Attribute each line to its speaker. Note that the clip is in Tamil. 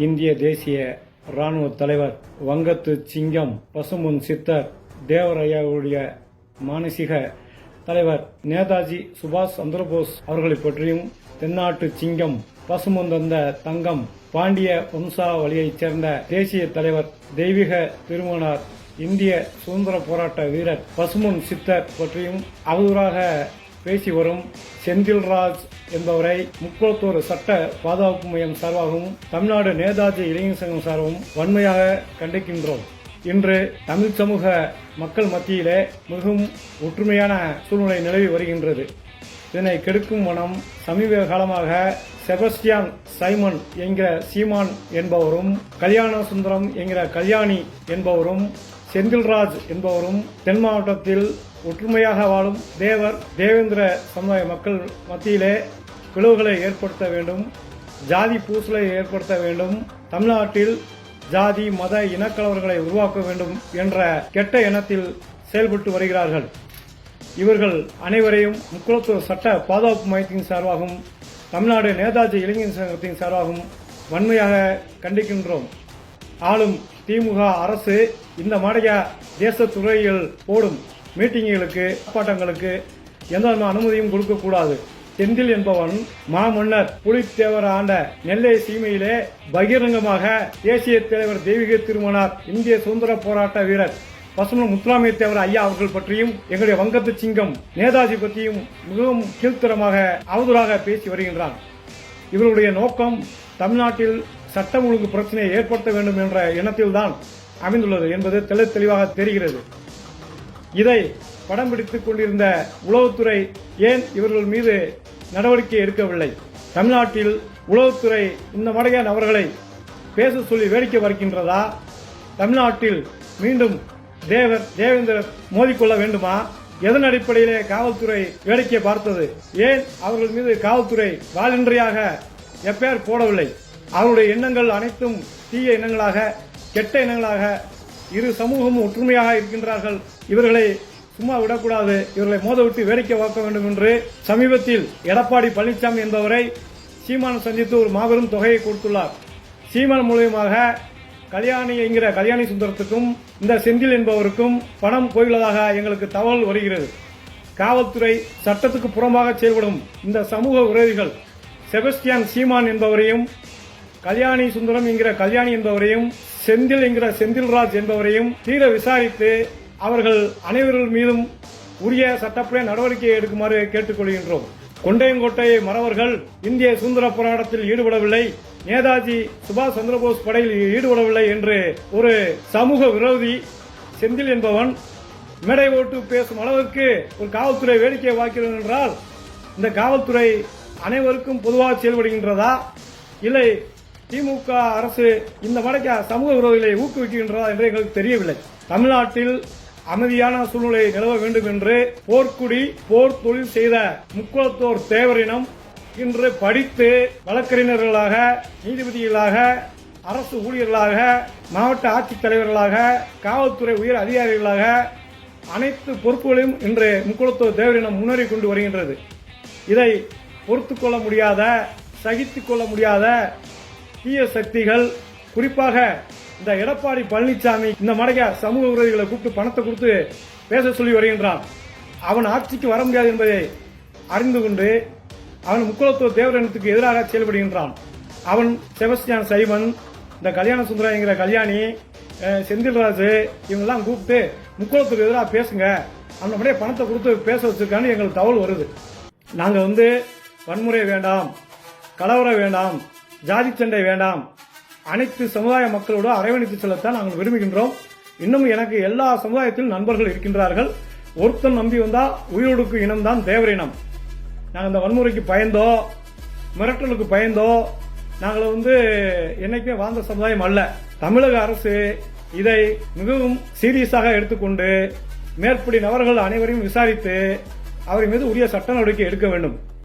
Speaker 1: இந்திய தேசிய இராணுவ தலைவர் வங்கத்து சிங்கம் பசுமுன் சித்தர் தேவரையாவுடைய மானசீக தலைவர் நேதாஜி சுபாஷ் சந்திரபோஸ் அவர்களை பற்றியும் தென்னாட்டு சிங்கம் பசுமுன் தந்த தங்கம் பாண்டிய வம்சாவளியைச் சேர்ந்த தேசிய தலைவர் தெய்வீக திருமணார் இந்திய சுதந்திர போராட்ட வீரர் பசுமுன் சித்தர் பற்றியும் அவதூறாக பேசி வரும் செந்தில்ராஜ் என்பவரை முக்குளத்தூர் சட்ட பாதுகாப்பு மையம் சார்பாகவும் தமிழ்நாடு நேதாஜி இளைஞர் சங்கம் சார்பாகவும் வன்மையாக கண்டிக்கின்றோம். இன்று தமிழ் சமூக மக்கள் மத்தியிலே மிகவும் ஒற்றுமையான சூழ்நிலை நிலவி வருகின்றது. இதனை கெடுக்கும் மனம் சமீப காலமாக செபஸ்டியான் சைமன் என்கிற சீமான் என்பவரும் கல்யாண சுந்தரம் என்கிற கல்யாணி என்பவரும் செந்தில்ராஜ் என்பவரும் தென் மாவட்டத்தில் ஒற்றுமையாக வாழும் தேவர் தேவேந்திர சமுதாய மக்கள் மத்தியிலே பிளவுகளை ஏற்படுத்த வேண்டும் ஜாதி பூசலை ஏற்படுத்த வேண்டும் தமிழ்நாட்டில் ஜாதி மத இனக்கலவர்களை உருவாக்க வேண்டும் என்ற கெட்ட எண்ணத்தில் செயல்பட்டு வருகிறார்கள். இவர்கள் அனைவரையும் முக்குளத்தூர் சட்ட பாதுகாப்பு மையத்தின் சார்பாகவும் தமிழ்நாடு நேதாஜி இளைஞர் சங்கத்தின் சார்பாகவும் வன்மையாக கண்டிக்கின்றோம். ஆளும் திமுக அரசு இந்த மாடையா தேச துறையில் போடும் மீட்டிங்குகளுக்கு ஆர்ப்பாட்டங்களுக்கு எந்த விதமான அனுமதியும் கொடுக்கக்கூடாது. செந்தில் என்பவன் மாமன்னர் புலித்தேவர் ஆண்ட நெல்லை சீமையிலே பகிரங்கமாக தேசிய தலைவர் தெய்வீக திருமணார் இந்திய சுதந்திர போராட்ட வீரர் பசுமன் முத்துராமலிங்க தேவர் ஐயா அவர்கள் பற்றியும் எங்களுடைய வங்கத்து சிங்கம் நேதாஜி பற்றியும் மிகவும் கீழ்த்தரமாக அவதூறாக பேசி வருகின்றான் இவருடைய நோக்கம் தமிழ்நாட்டில் சட்டம் ஒழுங்கு பிரச்சனையை ஏற்படுத்த வேண்டும் என்ற எண்ணத்தில்தான் அமைந்துள்ளது என்பது தெளி தெளிவாக தெரிகிறது. இதை படம் பிடித்துக் கொண்டிருந்த உளவுத்துறை ஏன் இவர்கள் மீது நடவடிக்கை எடுக்கவில்லை? தமிழ்நாட்டில் உளவுத்துறை இந்த மாதிரியான நபர்களை பேச சொல்லி வேடிக்கை வருகின்றதா தமிழ்நாட்டில் மீண்டும் தேவர் தேவேந்திரர் மோதிக்கொள்ள வேண்டுமா? எதன் அடிப்படையிலே காவல்துறை வேடிக்கை பார்த்தது? ஏன் அவர்கள் மீது காவல்துறை வாலின்றியாக எப்பேர் போடவில்லை? அவருடைய எண்ணங்கள் அனைத்தும் தீய எண்ணங்களாக கெட்ட இனங்களாக இரு சமூகமும் ஒற்றுமையாக இருக்கின்றார்கள். இவர்களை சும்மா விடக்கூடாது. இவர்களை மோத விட்டு வேடிக்கை பார்க்க வேண்டும் என்று சமீபத்தில் எடப்பாடி பழனிசாமி என்பவரை சீமான் சந்தித்து ஒரு மாபெரும் தொகையை கொடுத்துள்ளார். சீமான் மூலியமாக கல்யாணி என்கிற கல்யாணி சுந்தரத்துக்கும் இந்த செந்தில் என்பவருக்கும் பணம் போயுள்ளதாக எங்களுக்கு தகவல் வருகிறது. காவல்துறை சட்டத்துக்கு புறம்பாக செயல்படும் இந்த சமூக விரோதிகள் செபஸ்டியான் சீமான் என்பவரையும் கல்யாணி சுந்தரம் என்கிற கல்யாணி என்பவரையும் செந்தில் என்கிற செந்தில்ராஜ் என்பவரையும் தீர விசாரித்து அவர்கள் அனைவர்கள் மீதும் உரிய சட்டப்படி நடவடிக்கை எடுக்குமாறு கேட்டுக்கொள்கின்றோம். கொண்டையங்கோட்டை மறவர்கள் இந்திய சுதந்திர போராட்டத்தில் ஈடுபடவில்லை. நேதாஜி சுபாஷ் சந்திரபோஸ் படையில் ஈடுபடவில்லை என்று ஒரு சமூக விரோதி செந்தில் என்பவன் மேடை ஓட்டு பேசும் அளவுக்கு ஒரு காவல்துறை வேடிக்கை வாக்கிறது என்றால் இந்த காவல்துறை அனைவருக்கும் பொதுவாக செயல்படுகின்றதா? இல்லை திமுக அரசு இந்த மடைக்க சமூக விரோதிகளை ஊக்குவிக்கின்றதா என்று எங்களுக்கு தெரியவில்லை. தமிழ்நாட்டில் அமைதியான சூழ்நிலை நிலவ வேண்டும் என்று போர்க்குடி போர் தொழில் செய்த முக்குளத்தோர் தேவரினம் இன்று படித்து வழக்கறிஞர்களாக நீதிபதிகளாக அரசு ஊழியர்களாக மாவட்ட ஆட்சித்தலைவர்களாக காவல்துறை உயர் அதிகாரிகளாக அனைத்து பொறுப்புகளையும் இன்று முக்குளத்தோர் தேவரினம் முன்னேறி கொண்டு வருகின்றது. இதை பொறுத்துக்கொள்ள முடியாத சகித்துக் கொள்ள முடியாத தீய சக்திகள் குறிப்பாக இந்த எடப்பாடி பழனிசாமி இந்த மடைய சமூக விரோதிகளை கூப்பிட்டு பணத்தை கொடுத்து பேச சொல்லி வருகின்றான். அவன் ஆட்சிக்கு வர முடியாது என்பதை அறிந்து கொண்டு அவன் முக்குளத்துவ தேவரணத்துக்கு எதிராக செயல்படுகின்றான். அவன் செபஸ்டியான் சைமன் இந்த கல்யாண சுந்தரா என்கிற கல்யாணி செந்தில்ராஜு இவங்கெல்லாம் கூப்பிட்டு முக்குளத்துக்கு எதிராக பேசுங்க. அந்த மாதிரியே பணத்தை கொடுத்து பேச வச்சிருக்கான்னு எங்களுக்கு தகவல் வருது. நாங்கள் வந்து வன்முறை வேண்டாம் கலவரம் வேண்டாம் ஜாதி சண்டை வேண்டாம். அனைத்து சமுதாய மக்களோடு அரவணைத்து செல்லத்தான் நாங்கள் விரும்புகின்றோம். இன்னும் எனக்கு எல்லா சமுதாயத்திலும் நண்பர்கள் இருக்கின்றார்கள். ஒருத்தன் நம்பி வந்தா உயிரோடுக்கு இனம்தான் தேவரினம். நாங்கள் இந்த வன்முறைக்கு பயந்தோ மிரட்டலுக்கு பயந்தோ நாங்கள் வந்து என்னைக்குமே வாழ்ந்த சமுதாயம் அல்ல. தமிழக அரசு இதை மிகவும் சீரியஸாக எடுத்துக்கொண்டு மேற்படி நபர்கள் அனைவரையும் விசாரித்து அவர் மீது உரிய சட்ட நடவடிக்கை எடுக்க வேண்டும்.